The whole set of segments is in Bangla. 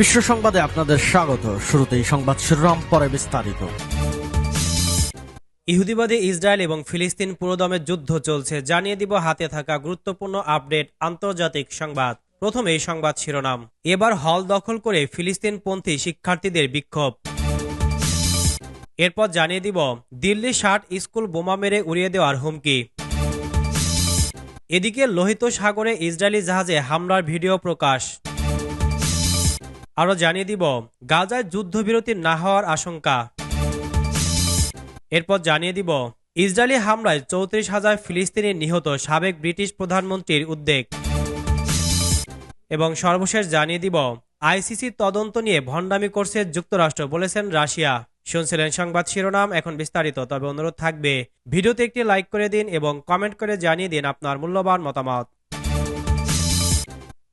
বিশ্ব সংবাদে আপনাদের স্বাগত। শুরুতেই সংবাদ শিরোনাম, পরে বিস্তারিত। ইহুদিবাদী ইসরায়েল এবং ফিলিস্তিন পুরোদমে যুদ্ধ চলছে। জানিয়ে দিব হাতে থাকা গুরুত্বপূর্ণ আপডেট, আন্তর্জাতিক সংবাদ। প্রথমে সংবাদ শিরোনাম। এবার হল দখল করে ফিলিস্তিনপন্থী শিক্ষার্থীদের বিক্ষোভ। এরপর জানিয়ে দিব, দিল্লি ষাট স্কুল বোমা মেরে উড়িয়ে দেওয়ার হুমকি। এদিকে লোহিত সাগরে ইসরায়েলি জাহাজে হামলার ভিডিও প্রকাশ। আরও জানিয়ে দিব, গাজায় যুদ্ধবিরতি না হওয়ার আশঙ্কা। এরপর জানিয়ে দিব, ইসরায়েলি হামলায় চৌত্রিশ হাজার ফিলিস্তিনি নিহত সাবেক ব্রিটিশ প্রধানমন্ত্রীর উদ্বেগ। এবং সর্বশেষ জানিয়ে দিব, আইসিসি তদন্ত নিয়ে ভণ্ডামি করছে যুক্তরাষ্ট্র, বলেছেন রাশিয়া। শুনছিলেন সংবাদ শিরোনাম, এখন বিস্তারিত, তবে অনুরোধ থাকবে, ভিডিওতে একটি লাইক করে দিন এবং কমেন্ট করে জানিয়ে দিন আপনার মূল্যবান মতামত।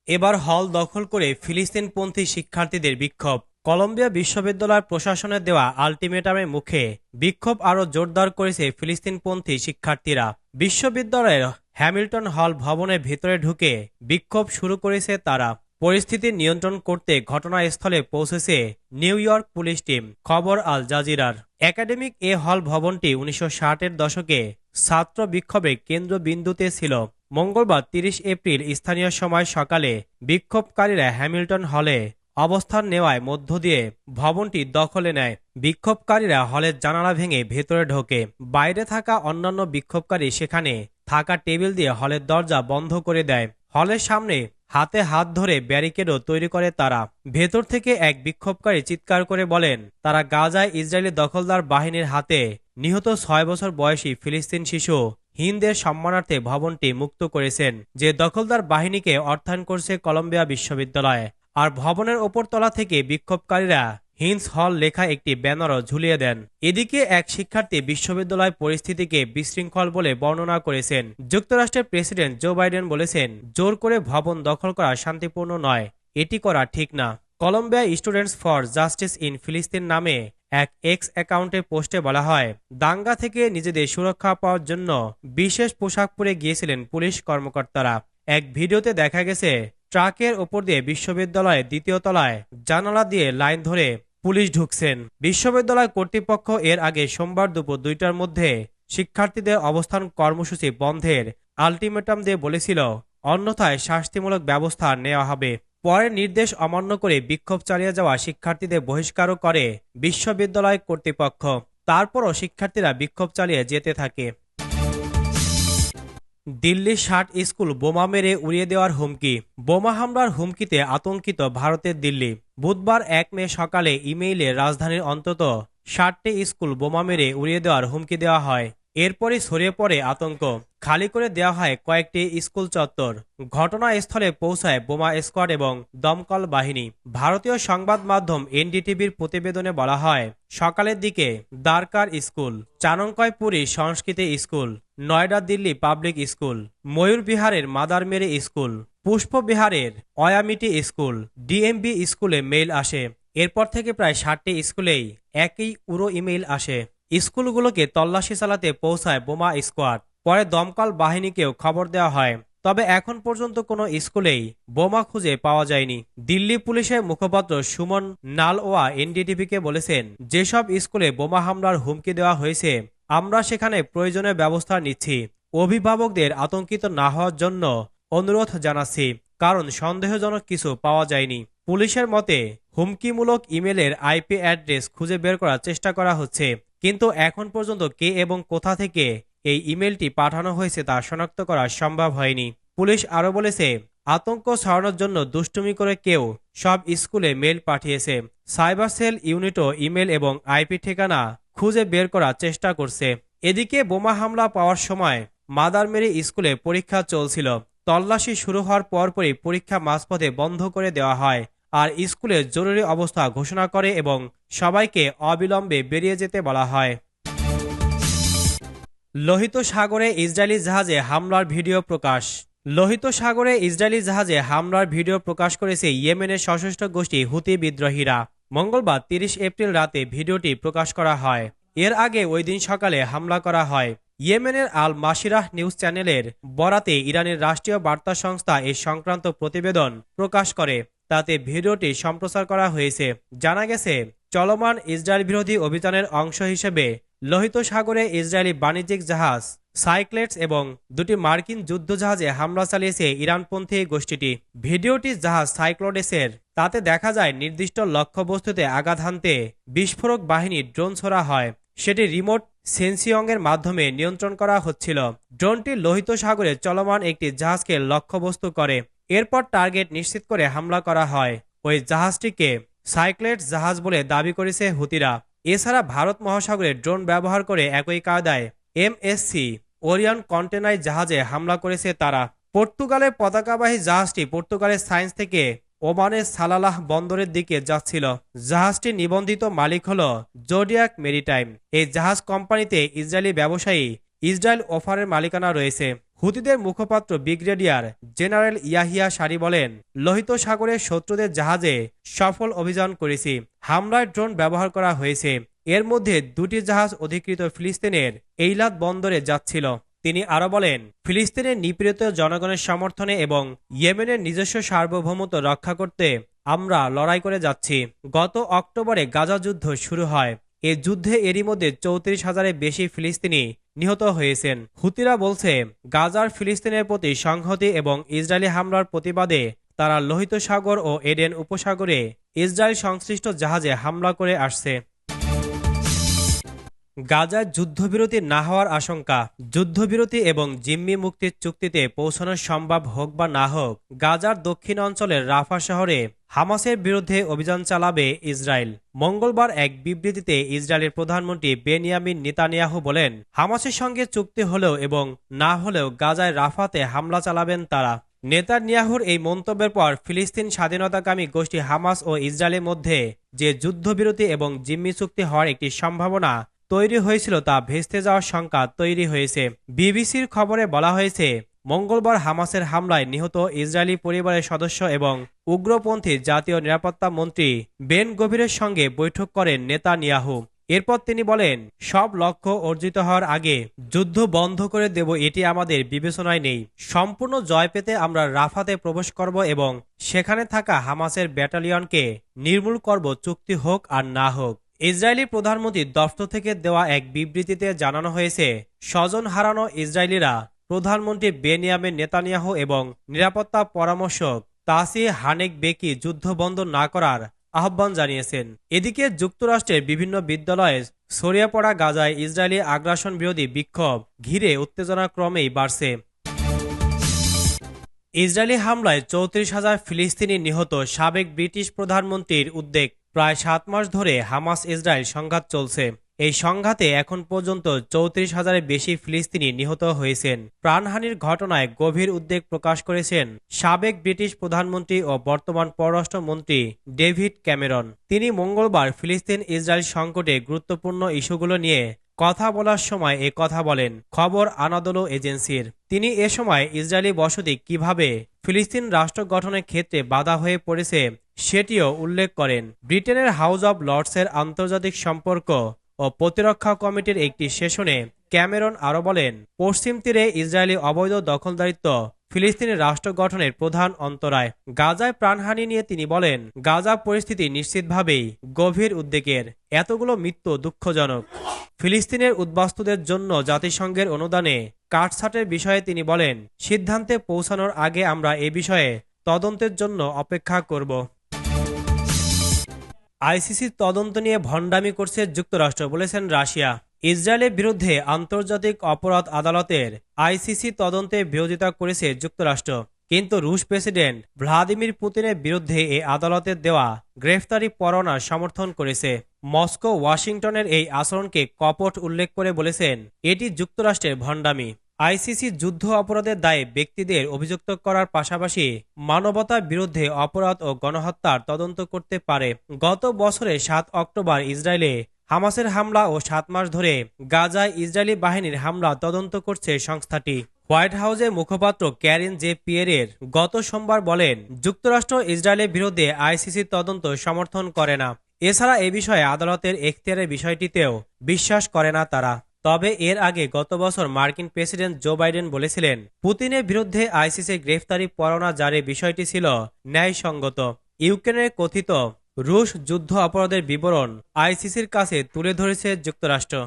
এবার হল দখল করে ফিলিস্তিনপন্থী শিক্ষার্থীদের বিক্ষোভ। কলম্বিয়া বিশ্ববিদ্যালয় প্রশাসনের দেওয়া আলটিমেটামের মুখে বিক্ষোভ আরও জোরদার করেছে ফিলিস্তিনপন্থী শিক্ষার্থীরা। বিশ্ববিদ্যালয়ের হ্যামিল্টন হল ভবনের ভেতরে ঢুকে বিক্ষোভ শুরু করেছে তারা। পরিস্থিতি নিয়ন্ত্রণ করতে ঘটনাস্থলে পৌঁছেছে নিউ ইয়র্ক পুলিশ টিম, খবর আল জাজিরার। একাডেমিক এ হল ভবনটি উনিশশো ষাটের দশকে ছাত্র বিক্ষোভের কেন্দ্রবিন্দুতে ছিল। মঙ্গলবার তিরিশ এপ্রিল স্থানীয় সময় সকালে বিক্ষোভকারীরা হ্যামিল্টন হলে অবস্থান নেওয়ায় মধ্য দিয়ে ভবনটি দখলে নেয়। বিক্ষোভকারীরা হলের জানালা ভেঙে ভেতরে ঢোকে। বাইরে থাকা অন্যান্য বিক্ষোভকারী সেখানে থাকা টেবিল দিয়ে হলের দরজা বন্ধ করে দেয়। হলের সামনে হাতে হাত ধরে ব্যারিকেডও তৈরি করে তারা। ভেতর থেকে এক বিক্ষোভকারী চিৎকার করে বলেন, তারা গাজায় ইসরায়েলি দখলদার বাহিনীর হাতে নিহত ছয় বছর বয়সী ফিলিস্তিন শিশু হিন্দের সম্মানার্থে ভবনটি মুক্ত করেছেন, যে দখলদার বাহিনীকে অর্থায়ন করছে কলম্বিয়া বিশ্ববিদ্যালয়। আর ভবনের ওপরতলা থেকে বিক্ষোভকারীরা হিন্স হল লেখা একটি ব্যানারও ঝুলিয়ে দেন। এদিকে এক শিক্ষার্থী বিশ্ববিদ্যালয় পরিস্থিতিকে বিশৃঙ্খল বলে বর্ণনা করেছেন। যুক্তরাষ্ট্রের প্রেসিডেন্ট জো বাইডেন বলেছেন, জোর করে ভবন দখল করা শান্তিপূর্ণ নয়, এটি করা ঠিক না। Columbia students for justice in ফিলিস্তিন নামে এক এক্স অ্যাকাউন্টে পোস্টে বলা হয়, দাঙ্গা থেকে নিজেদের সুরক্ষা পাওয়ার জন্য বিশেষ পোশাক পরে গিয়েছিলেন পুলিশ কর্মকর্তারা। এক ভিডিওতে দেখা গেছে, ট্রাকের ওপর দিয়ে বিশ্ববিদ্যালয়ের দ্বিতীয় তলায় জানালা দিয়ে লাইন ধরে পুলিশ ঢুকছেন। বিশ্ববিদ্যালয় কর্তৃপক্ষ এর আগে সোমবার দুপুর দুইটার মধ্যে শিক্ষার্থীদের অবস্থান কর্মসূচি বন্ধের আলটিমেটাম দিয়ে বলেছিল, অন্যথায় শাস্তিমূলক ব্যবস্থা নেওয়া হবে। পরে নির্দেশ অমান্য করে বিক্ষোভ চালিয়ে যাওয়া শিক্ষার্থীদের বহিষ্কারও করে বিশ্ববিদ্যালয় কর্তৃপক্ষ। তারপরও শিক্ষার্থীরা বিক্ষোভ চালিয়ে যেতে থাকে। দিল্লির ষাট স্কুল বোমা মেরে উড়িয়ে দেওয়ার হুমকি। বোমা হামলার হুমকিতে আতঙ্কিত ভারতের দিল্লি। বুধবার এক মে সকালে ইমেইলে রাজধানীর অন্তত ষাটটি স্কুল বোমা মেরে উড়িয়ে দেওয়ার হুমকি দেওয়া হয়। এরপরই ছড়িয়ে পড়ে আতঙ্ক। খালি করে দেওয়া হয় কয়েকটি স্কুল চত্বর। ঘটনাস্থলে পৌঁছায় বোমা স্কোয়াড এবং দমকল বাহিনী। ভারতীয় সংবাদ মাধ্যম এনডিটিভির প্রতিবেদনে বলা হয়, সকালের দিকে দ্বারকার school Chanakya Puri Sanskriti school, Noida Delhi public school, Mayur বিহারের মাদার মেরে স্কুল, পুষ্প বিহারের অয়ামিটি স্কুল, ডিএমবি স্কুলে মেইল আসে। এরপর থেকে প্রায় ষাটটি স্কুলেই একই উড়ো ইমেইল আসে। স্কুলগুলোকে তল্লাশি চালাতে পৌঁছায় বোমা স্কোয়াড। পরে দমকল বাহিনীকেও খবর দেওয়া হয়। তবে এখন পর্যন্ত কোনো স্কুলেই বোমা খুঁজে পাওয়া যায়নি। দিল্লি পুলিশের মুখপাত্র সুমন নালওয়া এনডিটিভিকে বলেছেন, যেসব স্কুলে বোমা হামলার হুমকি দেওয়া হয়েছে, আমরা সেখানে প্রয়োজনীয় ব্যবস্থা নিচ্ছি। অভিভাবকদের আতঙ্কিত না হওয়ার জন্য অনুরোধ জানাচ্ছি, কারণ সন্দেহজনক কিছু পাওয়া যায়নি। পুলিশের মতে, হুমকিমূলক ইমেলের আইপি অ্যাড্রেস খুঁজে বের করার চেষ্টা করা হচ্ছে, কিন্তু এখন পর্যন্ত কে এবং কোথা থেকে এই ইমেলটি পাঠানো হয়েছে তা শনাক্ত করা সম্ভব হয়নি। পুলিশ আরও বলেছে, আতঙ্ক ছড়ানোর জন্য দুষ্টুমি করে কেউ সব স্কুলে মেল পাঠিয়েছে। সাইবার সেল ইউনিটও ইমেল এবং আইপি ঠিকানা খুঁজে বের করার চেষ্টা করছে। এদিকে বোমা হামলা পাওয়ার সময় মাদার মেরি স্কুলে পরীক্ষা চলছিল। তল্লাশি শুরু হওয়ার পরপরই পরীক্ষা মাঝপথে বন্ধ করে দেওয়া হয় আর স্কুলে জরুরি অবস্থা ঘোষণা করে এবং সবাইকে অবিলম্বে বেরিয়ে যেতে বলা হয়। লোহিত সাগরে ইসরায়েলি জাহাজে হামলার ভিডিও প্রকাশ। লোহিত সাগরে ইসরায়েলি জাহাজে হামলার ভিডিও প্রকাশ করেছে ইয়েমেনের সশস্ত্র গোষ্ঠী হুতি বিদ্রোহীরা। মঙ্গলবার তিরিশ এপ্রিল রাতে ভিডিওটি প্রকাশ করা হয়। এর আগে ওই দিন সকালে হামলা করা হয়। ইয়েমেনের আল মাসিরাহ নিউজ চ্যানেলের বরাতে ইরানের রাষ্ট্রীয় বার্তা সংস্থা এই সংক্রান্ত প্রতিবেদন প্রকাশ করে। তাতে ভিডিওটি সম্প্রচার করা হয়েছে। জানা গেছে, চলমান ইসরায়েল বিরোধী অভিযানের অংশ হিসেবে লোহিত সাগরে ইসরায়েলি বাণিজ্যিক জাহাজ, সাইক্লেটস এবং দুটি মার্কিন যুদ্ধজাহাজে হামলা চালিয়েছে ইরানপন্থী গোষ্ঠীটি। ভিডিওটি জাহাজ সাইক্লোডেসের। তাতে দেখা যায়, নির্দিষ্ট লক্ষ্যবস্তুতে আঘাত হানতে বিস্ফোরক বাহিনীর ড্রোন ছোড়া হয়। সেটি রিমোট সেন্সিয়ংয়ের মাধ্যমে নিয়ন্ত্রণ করা হচ্ছিল। ড্রোনটি লোহিত সাগরে চলমান একটি জাহাজকে লক্ষ্যবস্তু করে। এরপর টার্গেট নিশ্চিত করে হামলা করা হয়। ওই জাহাজটিকে সাইক্লেট জাহাজ বলে দাবি করেছে হুতিরা। এছাড়া ভারত মহাসাগরে ড্রোন ব্যবহার করে একই কায়দায় এমএসসি ওরিয়ন কন্টেনার জাহাজে হামলা করেছে তারা। পর্তুগালের পতাকাবাহী জাহাজটি পর্তুগালের সায়েন্স থেকে ওমানের সালালাহ বন্দরের দিকে যাচ্ছিল। জাহাজটি নিবন্ধিত মালিক হল জোডিয়াক মেরিটাইম। এই জাহাজ কোম্পানিতে ইসরায়েলি ব্যবসায়ী ইসরায়েল অফারের মালিকানা রয়েছে। হুতিদের মুখপাত্র ব্রিগেডিয়ার জেনারেল ইয়াহিয়া সারি বলেন, লোহিত সাগরের শত্রুদের জাহাজে সফল অভিযান করেছি। হামলায় ড্রোন ব্যবহার করা হয়েছে। এর মধ্যে দুটি জাহাজ অধিকৃত ফিলিস্তিনের এইলাদ বন্দরে যাচ্ছিল। তিনি আরও বলেন, ফিলিস্তিনের নিপীড়িত জনগণের সমর্থনে এবং ইয়েমেনের নিজস্ব সার্বভৌমত্ব রক্ষা করতে আমরা লড়াই করে যাচ্ছি। গত অক্টোবরে গাজা যুদ্ধ শুরু হয়। এ যুদ্ধে এরই মধ্যে চৌত্রিশ হাজারের বেশি ফিলিস্তিনি নিহত হয়েছেন। হুতিরা বলছে, গাজার ফিলিস্তিনের প্রতি সংহতি এবং ইসরায়েলি হামলার প্রতিবাদে তারা লোহিত সাগর ও এডেন উপসাগরে ইসরায়েল সংশ্লিষ্ট জাহাজে হামলা করে আসছে। গাজায় যুদ্ধবিরতি না হওয়ার আশঙ্কা, যুদ্ধবিরতি এবং জিম্মি মুক্তির চুক্তিতে পৌঁছানো সম্ভব হোক বা না হোক, গাজার দক্ষিণ অঞ্চলের রাফা শহরে হামাসের বিরুদ্ধে অভিযান চালাবে ইসরায়েল। মঙ্গলবার এক বিবৃতিতে ইসরায়েলের প্রধানমন্ত্রী বেনিয়ামিন নেতানিয়াহু বলেন, হামাসের সঙ্গে চুক্তি হলেও এবং না হলেও গাজায় রাফাতে হামলা চালাবেন তারা। নেতানিয়াহুর এই মন্তব্যের পর ফিলিস্তিন স্বাধীনতাকামী গোষ্ঠী হামাস ও ইসরায়েলের মধ্যে যে যুদ্ধবিরতি এবং জিম্মি চুক্তি হওয়ার একটি সম্ভাবনা তৈরি হয়েছিল তা ভেস্তে যাওয়ার শঙ্কা তৈরি হয়েছে। বিবিসির খবরে বলা হয়েছে, মঙ্গলবার হামাসের হামলায় নিহত ইসরায়েলি পরিবারের সদস্য এবং উগ্রপন্থী জাতীয় নিরাপত্তা মন্ত্রী বেন গভীরের সঙ্গে বৈঠক করেন নেতানিয়াহু। এরপর তিনি বলেন, সব লক্ষ্য অর্জিত হওয়ার আগে যুদ্ধ বন্ধ করে দেব এটি আমাদের বিবেচনায় নেই। সম্পূর্ণ জয় পেতে আমরা রাফাতে প্রবেশ করব এবং সেখানে থাকা হামাসের ব্যাটালিয়নকে নির্মূল করব চুক্তি হোক আর না হোক। ইসরায়েলি প্রধানমন্ত্রীর দফতর থেকে দেওয়া এক বিবৃতিতে জানানো হয়েছে, স্বজন হারানো ইসরায়েলিরা প্রধানমন্ত্রী বেনিয়ামিন নেতানিয়াহু এবং নিরাপত্তা পরামর্শক তাসি হানেক বেকি যুদ্ধ বন্ধ না করার আহ্বান জানিয়েছেন। এদিকে যুক্তরাষ্ট্রের বিভিন্ন বিদ্যালয়ে ছড়িয়ে পড়া গাজায় ইসরায়েলি আগ্রাসন বিরোধী বিক্ষোভ ঘিরে উত্তেজনা ক্রমেই বাড়ছে। ইসরায়েলি হামলায় চৌত্রিশ হাজার ফিলিস্তিনি নিহত সাবেক ব্রিটিশ প্রধানমন্ত্রীর উদ্বেগ প্রায় সাত মাস ধরে হামাস ইসরায়েল সংঘাত চলছে। এই সংঘাতে এখন পর্যন্ত চৌত্রিশ হাজারের বেশি ফিলিস্তিনি নিহত হয়েছেন। প্রাণহানির ঘটনায় গভীর উদ্বেগ প্রকাশ করেছেন সাবেক ব্রিটিশ প্রধানমন্ত্রী ও বর্তমান পররাষ্ট্রমন্ত্রী ডেভিড ক্যামেরন। তিনি মঙ্গলবার ফিলিস্তিন ইসরায়েল সংকটে গুরুত্বপূর্ণ ইস্যুগুলো নিয়ে কথা বলার সময় এ কথা বলেন খবর আনাদোলো এজেন্সির। তিনি এ সময় ইসরায়েলি বসতি কীভাবে ফিলিস্তিন রাষ্ট্র গঠনের ক্ষেত্রে বাধা হয়ে পড়েছে সেটিও উল্লেখ করেন, ব্রিটেনের হাউস অব লর্ডসের আন্তর্জাতিক সম্পর্ক ও প্রতিরক্ষা কমিটির একটি সেশনে ক্যামেরন আরও বলেন, পশ্চিম তীরে ইসরায়েলি অবৈধ দখলদারিত্ব ফিলিস্তিনি রাষ্ট্র গঠনের প্রধান অন্তরায়। গাজায় প্রাণহানি নিয়ে তিনি বলেন, গাজা পরিস্থিতি নিশ্চিতভাবেই গভীর উদ্বেগের, এতগুলো মৃত্যু দুঃখজনক। ফিলিস্তিনের উদ্বাস্তুদের জন্য জাতিসংঘের অনুদানে কাটছাটের বিষয়ে তিনি বলেন, সিদ্ধান্তে পৌঁছানোর আগে আমরা এ বিষয়ে তদন্তের জন্য অপেক্ষা করব। আইসিসির তদন্ত নিয়ে ভণ্ডামি করছে যুক্তরাষ্ট্র, বলেছেন রাশিয়া। ইসরায়েলের বিরুদ্ধে আন্তর্জাতিক অপরাধ আদালতের আইসিসি তদন্তে বিরোধিতা করেছে যুক্তরাষ্ট্র। কিন্তু রুশ প্রেসিডেন্ট ভ্লাদিমির পুতিনের বিরুদ্ধে এই আদালতের দেওয়া গ্রেফতারি পরোয়ানা সমর্থন করেছে। মস্কো, ওয়াশিংটনের এই আচরণকে কপট উল্লেখ করে বলেছেন, এটি যুক্তরাষ্ট্রের ভণ্ডামি। আইসিসি যুদ্ধ অপরাধের দায়ে ব্যক্তিদের অভিযুক্ত করার পাশাপাশি মানবতার বিরুদ্ধে অপরাধ ও গণহত্যার তদন্ত করতে পারে। গত বছরে সাত অক্টোবর ইসরায়েলে হামাসের হামলা ও সাত মাস ধরে গাজায় ইসরায়েলি বাহিনীর হামলা তদন্ত করছে সংস্থাটি। হোয়াইট হাউসের মুখপাত্র ক্যারিন জে পিয়েরের গত সোমবার বলেন, যুক্তরাষ্ট্র ইসরায়েলের বিরুদ্ধে আইসিসির তদন্ত সমর্থন করে না। এছাড়া এ বিষয়ে আদালতের এখতিয়ারের বিষয়টিতেও বিশ্বাস করে না তারা। তবে এর আগে গত বছর মার্কিন প্রেসিডেন্ট জো বাইডেন বলেছিলেন, পুতিনের বিরুদ্ধে আইসিসির গ্রেফতারি পরোনা জারি বিষয়টি ছিল ন্যায়সঙ্গত। ইউক্রেনের কথিত রুশ যুদ্ধ অপরাধের বিবরণ আইসিসির কাছে তুলে ধরেছে যুক্তরাষ্ট্র।